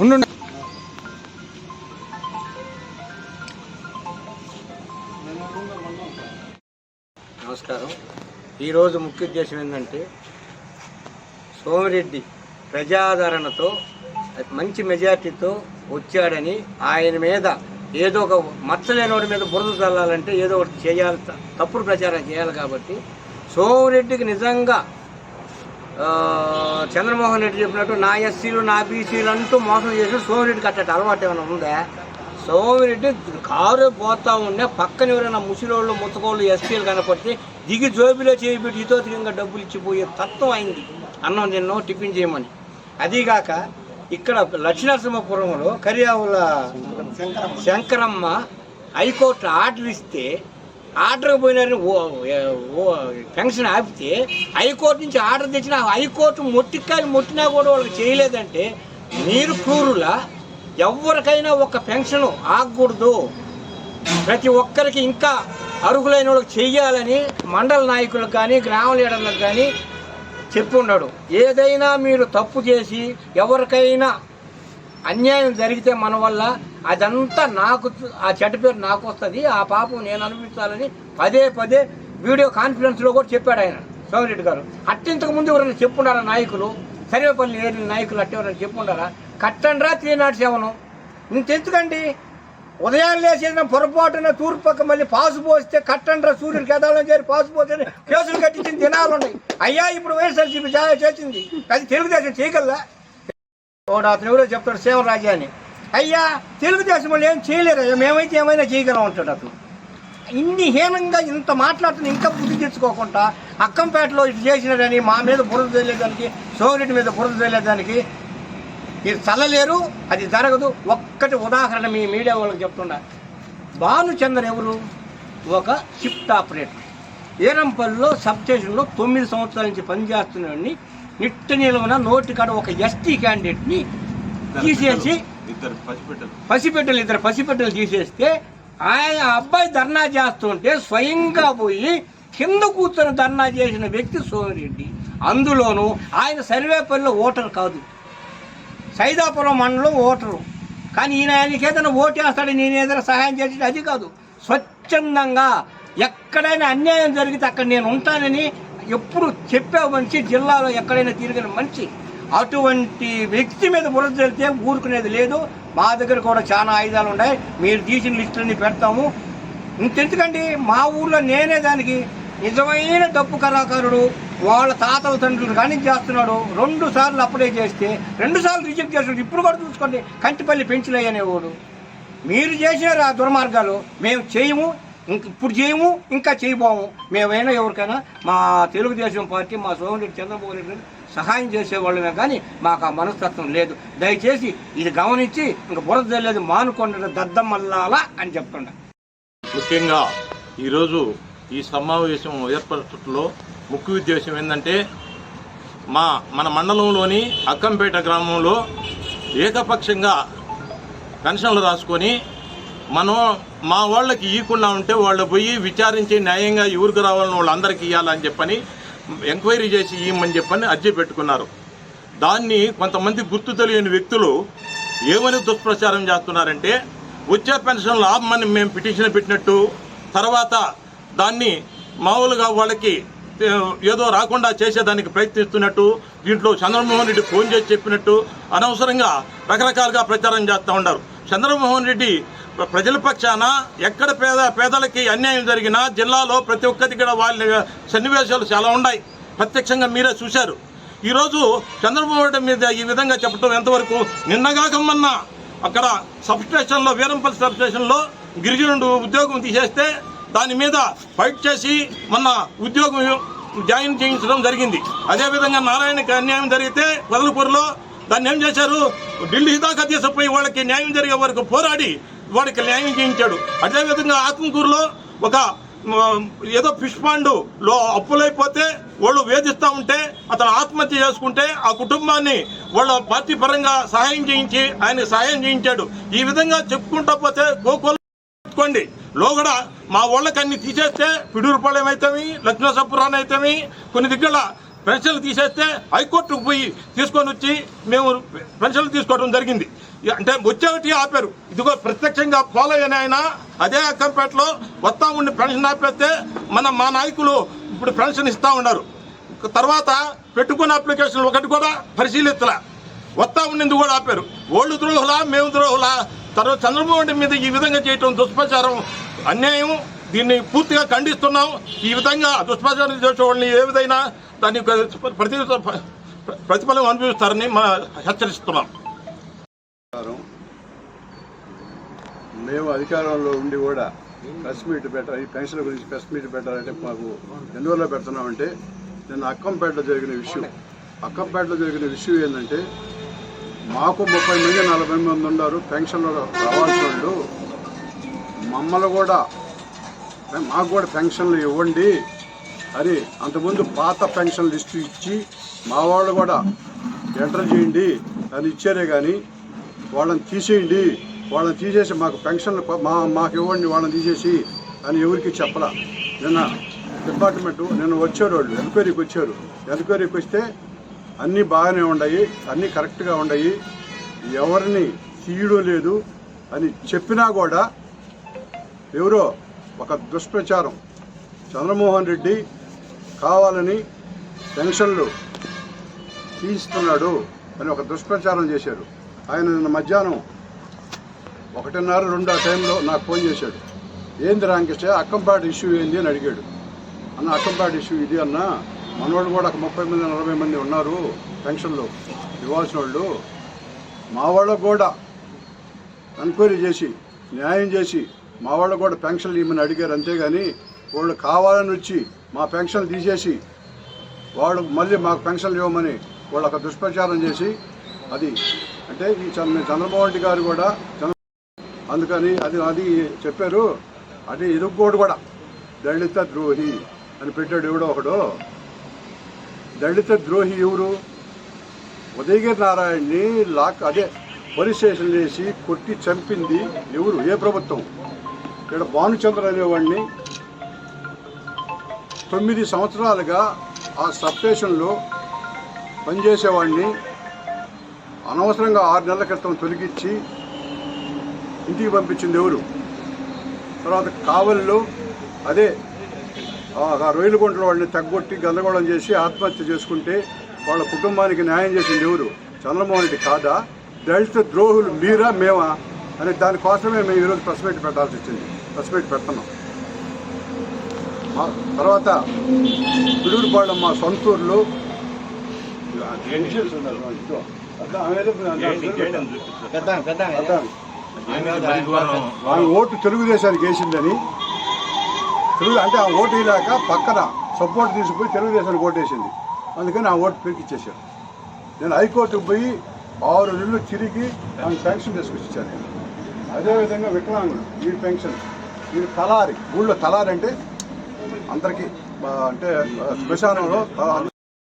ఉండు. నమస్కారం. ఈరోజు ముఖ్య ఉద్దేశం ఏంటంటే సోమిరెడ్డి ప్రజాదరణతో మంచి మెజార్టీతో వచ్చాడని ఆయన మీద ఏదో ఒక మచ్చలేనోడి మీద బురద చల్లాలంటే ఏదో ఒకటి చేయాలి తప్పుడు ప్రచారం చేయాలి కాబట్టి సోమిరెడ్డికి నిజంగా చంద్రమోహన్ రెడ్డి చెప్పినట్టు నా ఎస్సీలు నా బీసీలు అంటూ మోసం చేసి సోమిరెడ్డికి అట్టటి అలవాటు ఏమైనా ఉందా? సోమిరెడ్డి కారు పోతా ఉండే పక్కన ఎవరైనా ముసిలోళ్ళు ముత్తకోళ్ళు ఎస్సీలు కనపడితే దిగి జోబిలో చేయబెట్టి ఇతోతికంగా డబ్బులు ఇచ్చిపోయే తత్వం అయింది. అన్నం తిన్నో టిఫిన్ చేయమని. అదీగాక ఇక్కడ లక్ష్మీనరసింహపురంలో Kariyavula Shankaramma high court order ఇస్తే ఆర్డర్ పోయినారని ఓ ఓ పెన్షన్ ఆపితే హైకోర్టు నుంచి ఆర్డర్ తెచ్చిన హైకోర్టు మొట్టికాయలు మొట్టినా కూడా వాళ్ళకి చేయలేదంటే మీరు క్రూరులా? ఎవరికైనా ఒక పెన్షన్ ఆగకూడదు. ప్రతి ఒక్కరికి ఇంకా అర్హులైన వాళ్ళకి చెయ్యాలని మండల నాయకులకు కానీ గ్రామ లీడర్లకు కానీ చెప్పున్నాడు ఏదైనా మీరు తప్పు చేసి ఎవరికైనా అన్యాయం జరిగితే మన వల్ల అదంతా నాకు ఆ చెడ్డ పేరు నాకు వస్తుంది ఆ పాపం నేను అనుభవించాలని పదే పదే వీడియో కాన్ఫరెన్స్లో కూడా చెప్పాడు ఆయన సోమిరెడ్డి గారు. అట్టింతకు ముందు ఎవరైనా చెప్పుండారా నాయకులు? సర్వేపల్లి ఏరిన నాయకులు అట్టే ఎవరైనా చెప్పుండారా? కట్టండ్రా త్రీ నాట్ సెవెన్ ఇంకెందుకండి ఉదయం లేచిన పొరపాటున తూర్పు పక్క మళ్ళీ పాసు పోస్తే కట్టండ్రా సూర్యుడికి ఎదాలని చేరి పాసు పోతే కేసులు కట్టించిన దినాలున్నాయి అయ్యా ఇప్పుడు వైఎస్ఆర్సీపీ చేసింది. అది తెలుగుదేశం చేయగలరా అతను ఎవరో చెప్తాడు సేవ అని. అయ్యా తెలుగుదేశం వాళ్ళు ఏం చేయలేరు అయ్యా మేమైతే ఏమైనా చేయగలం అంటాడు అతను. ఇన్ని హీనంగా ఇంత మాట్లాడుతున్న ఇంకా బుద్ధి తెచ్చుకోకుండా అక్కంపేటలో ఇటు చేసినారని మా మీద బురద తెలియదానికి సోరెడ్డి మీద బురద తెలియదానికి మీరు చల్లలేరు అది జరగదు. ఒక్కటి ఉదాహరణ మీ మీడియా వాళ్ళకి చెప్తున్నా. భానుచందర్ ఎవరు? ఒక షిఫ్ట్ ఆపరేటర్. ఏరంపల్లిలో సబ్ స్టేషన్లో తొమ్మిది సంవత్సరాల నుంచి పనిచేస్తున్నాడిని నిట్ట నిలవన నోటి కాడ ఒక ఎస్టీ క్యాండిడేట్ని తీసేసి ఇద్దరు పసిపెట్టెలు ఇద్దరు పసిపెట్టెలు తీసేస్తే ఆయన అబ్బాయి ధర్నా చేస్తుంటే స్వయంగా పోయి కింద కూర్చొని ధర్నా చేసిన వ్యక్తి సోమిరెడ్డి. అందులోనూ ఆయన సర్వేపల్లిలో ఓటర్ కాదు. సైదాపురం మండలం ఓటరు. కానీ ఈయన ఆయనకి ఏదైనా ఓటేస్తాడు నేను ఏదైనా సహాయం చేసి అది కాదు. స్వచ్ఛందంగా ఎక్కడైనా అన్యాయం జరిగితే అక్కడ నేను ఉంటానని ఎప్పుడు చెప్పే మనిషి జిల్లాలో ఎక్కడైనా తిరిగిన మనిషి. అటువంటి వ్యక్తి మీద బురద జరిగితే ఊరుకునేది లేదు. మా దగ్గర కూడా చాలా ఆయుధాలు ఉన్నాయి. మీరు తీసిన లిస్టులన్నీ పెడతాము. ఇంకెందుకండి మా ఊర్లో నేనే దానికి నిజమైన డప్పు కళాకారుడు వాళ్ళ తాతల తండ్రులు కానీ చేస్తున్నాడు. రెండు సార్లు అప్లై చేస్తే రెండు సార్లు రిజెక్ట్ చేస్తున్నాడు. ఇప్పుడు కూడా చూసుకోండి. కంటిపల్లి పెంచులయ్యనేవాడు మీరు చేసినారు ఆ దుర్మార్గాలు మేము చేయము. ఇంక ఇప్పుడు చేయము ఇంకా చేయబోము. మేమైనా ఎవరికైనా మా తెలుగుదేశం పార్టీ మా సోమరెడ్డి చంద్రబాబు రెడ్డి సహాయం చేసేవాళ్ళమే కానీ మాకు ఆ మనస్తత్వం లేదు. దయచేసి ఇది గమనించి ఇంక బురద తెలియదు దద్దం దద్దమల్లాలా అని చెప్తుండ ముఖ్యంగా ఈరోజు ఈ సమావేశం ఏర్పరచడంలో ముఖ్య ఉద్దేశం ఏంటంటే మా మన మండలంలోని అక్కంపేట గ్రామంలో ఏకపక్షంగా పెన్షన్లు రాసుకొని మనం మా వాళ్ళకి ఇవ్వకుండా ఉంటే వాళ్ళు పోయి విచారించి న్యాయంగా ఎవరికి రావాలని వాళ్ళందరికీ ఇవ్వాలని చెప్పని ఎంక్వైరీ చేసి ఇవ్వమని చెప్పని అర్జీ పెట్టుకున్నారు. దాన్ని కొంతమంది గుర్తు తెలియని వ్యక్తులు ఏమని దుష్ప్రచారం చేస్తున్నారంటే వచ్చే పెన్షన్లు ఆపమని మేము పిటిషన్ పెట్టినట్టు తర్వాత దాన్ని మామూలుగా వాళ్ళకి ఏదో రాకుండా చేసేదానికి ప్రయత్నిస్తున్నట్టు దీంట్లో చంద్రమోహన్ రెడ్డి ఫోన్ చేసి చెప్పినట్టు అనవసరంగా రకరకాలుగా ప్రచారం చేస్తూ ఉన్నారు. చంద్రమోహన్ రెడ్డి ప్రజల పక్షాన ఎక్కడ పేద పేదలకి అన్యాయం జరిగినా జిల్లాలో ప్రతి ఒక్కరికి కూడా వాళ్ళ సన్నివేశాలు చాలా ఉన్నాయి. ప్రత్యక్షంగా మీరే చూశారు. ఈరోజు చంద్రబాబు నాయుడు మీద ఈ విధంగా చెప్పడం ఎంతవరకు నిన్నగాకమన్నా అక్కడ సబ్ స్టేషన్లో వీరంపల్లి సబ్ స్టేషన్లో గిరిజనుడు ఉద్యోగం తీసేస్తే దాని మీద ఫైట్ చేసి మొన్న ఉద్యోగం జాయిన్ చేయించడం జరిగింది. అదేవిధంగా నారాయణకి అన్యాయం జరిగితే వదలపూర్లో దాన్ని ఏం చేశారు? ఢిల్లీ దాకా తీసుకుపోయి వాళ్ళకి న్యాయం జరిగే వరకు పోరాడి వాడికి న్యాయం చేయించాడు. అదేవిధంగా ఆత్మకూరులో ఒక ఏదో ఫిష్లో అప్పులైపోతే వాళ్ళు వేధిస్తూ ఉంటే అతను ఆత్మహత్య చేసుకుంటే ఆ కుటుంబాన్ని వాళ్ళ పార్టీ పరంగా సహాయం చేయించి ఆయన సహాయం చేయించాడు. ఈ విధంగా చెప్పుకుంటా పోతే కోకోలు లోగడ మా వాళ్ళకి అన్ని తీసేస్తే పిడూరుపాళెం అయితేమి లక్ష్మీసపురాన్ని అయితేమి కొన్ని దగ్గర పెన్షన్లు తీసేస్తే హైకోర్టుకు పోయి తీసుకొని వచ్చి మేము పెన్షన్లు తీసుకోవడం జరిగింది. అంటే వచ్చేటి ఆపారు. ఇదిగో ప్రత్యక్షంగా ఫాలో అయిన ఆయన అదే అక్కంపేటలో వస్తా ఉండి పెన్షన్ ఆపేస్తే మన మా నాయకులు ఇప్పుడు పెన్షన్ ఇస్తా ఉన్నారు. తర్వాత పెట్టుకున్న అప్లికేషన్ ఒకటి కూడా పరిశీలిస్తలే వస్తా ఉండింది కూడా ఆపారు. ఓళ్ళు ద్రోహులా మేము ద్రోహులా. తర్వాత చంద్రబాబు నాయుడు మీద ఈ విధంగా చేయటం దుష్ప్రచారం అన్యాయం. దీన్ని పూర్తిగా ఖండిస్తున్నాం. ఈ విధంగా దుష్ప్రచారం చేసేవాళ్ళని ఏ విధంగా దాన్ని ప్రతి ప్రతిఫలం అనుభవిస్తారని మా హెచ్చరిస్తున్నాం. మేము అధికారంలో ఉండి కూడా ప్రెస్ మీట్ పెట్టాలి ఈ పెన్షన్ గురించి ప్రెస్ మీట్ పెట్టాలంటే మాకు ఎందువల్ల పెడుతున్నామంటే నిన్న అక్కంపేటలో జరిగిన విషయం అక్కంపేటలో జరిగిన విషయం ఏంటంటే మాకు ముప్పై మంది నలభై మంది ఉన్నారు పెన్షన్లు రావాల్సిన వాళ్ళు మమ్మల్ని కూడా మాకు కూడా పెన్షన్లు ఇవ్వండి అని అంతకుముందు పాత పెన్షన్ లిస్టు ఇచ్చి మా వాళ్ళు కూడా ఎంటర్ చేయండి అని ఇచ్చారే కానీ వాళ్ళని తీసేయండి వాళ్ళని తీసేసి మాకు పెన్షన్లు మా మాకు ఇవ్వండి వాళ్ళని తీసేసి అని ఎవరికి చెప్పలా. నిన్న డిపార్ట్మెంట్ నిన్న వచ్చారు వాళ్ళు ఎంక్వైరీకి వచ్చారు. ఎంక్వైరీకి వస్తే అన్నీ బాగానే ఉన్నాయి అన్నీ కరెక్ట్గా ఉన్నాయి. ఎవరిని తీయడం లేదు అని చెప్పినా కూడా ఎవరో ఒక దుష్ప్రచారం. చంద్రమోహన్ రెడ్డి కావాలని పెన్షన్లు తీస్తున్నాడు అని ఒక దుష్ప్రచారం చేశారు. ఆయన నిన్న మధ్యాహ్నం ఒకటిన్నర రెండు ఆ టైంలో నాకు ఫోన్ చేశాడు. ఏంది రాంకేష్ అక్కంపాటి ఇష్యూ ఏంది? అని అడిగాడు. అన్న అక్కంపాటి ఇష్యూ ఇది అన్న. మనవాళ్ళు కూడా ఒక ముప్పై మంది నలభై మంది ఉన్నారు పెన్షన్లో. ఇవ్వాల్సిన వాళ్ళు మా వాళ్ళకు కూడా ఎంక్వైరీ చేసి న్యాయం చేసి మా వాళ్ళు కూడా పెన్షన్లు ఇవ్వమని అడిగారు అంతేగాని వాళ్ళు కావాలని వచ్చి మా పెన్షన్లు తీసేసి వాళ్ళు మళ్ళీ మాకు పెన్షన్లు ఇవ్వమని వాళ్ళు ఒక దుష్ప్రచారం చేసి అది అంటే ఈ చంద్రబాబు రెడ్డి గారు కూడా అందుకని అది అది చెప్పారు. అది ఇరుక్కోడు కూడా దళిత ద్రోహి అని పెట్టాడు ఎవడో ఒకడు. దళిత ద్రోహి ఎవరు? ఉదయగిరి నారాయణని లాక్ అదే పోలీస్ స్టేషన్ వేసి కొట్టి చంపింది ఎవరు? ఏ ప్రభుత్వం? ఇక్కడ భానుచంద్ర అనేవాడిని తొమ్మిది సంవత్సరాలుగా ఆ సబ్ స్టేషన్లో పనిచేసేవాడిని. అనవసరంగా ఆరు నెలల క్రితం తొలగించి ఇంటికి పంపించింది ఎవరు? తర్వాత కావలిలో అదే ఆ వాళ్ళని తగ్గొట్టి గందరగోళం చేసి ఆత్మహత్య చేసుకుంటే వాళ్ళ కుటుంబానికి న్యాయం చేసింది ఎవరు? చంద్రమోహన్ రెడ్డి కాదా? దళిత ద్రోహులు మీరా మేమా? అనే దానికోసమే మేము ఈరోజు ప్రెస్ మీట్ పెట్టాల్సి వచ్చింది. ప్రెస్ మీట్ పెడుతున్నాం. తర్వాత పిడుగుపాళెం మా సొంతూరులో ఆమె ఓటు తెలుగుదేశానికి వేసిందని. తెలుగు అంటే ఆ ఓటు వేయలేక పక్కన సపోర్ట్ తీసుకుపోయి తెలుగుదేశానికి ఓటు వేసింది. అందుకని ఆ ఓటు పెరికిచ్చేసారు నేను హైకోర్టుకు పోయి ఆరు నెలలు తిరిగి ఆమె పెన్షన్ తీసుకొచ్చి ఇచ్చాను నేను. అదేవిధంగా వికలాంగులు వీడి పెన్షన్. వీడి తలారి ఊళ్ళో తలారి అంటే అందరికీ అంటే శ్మశానంలో తలారి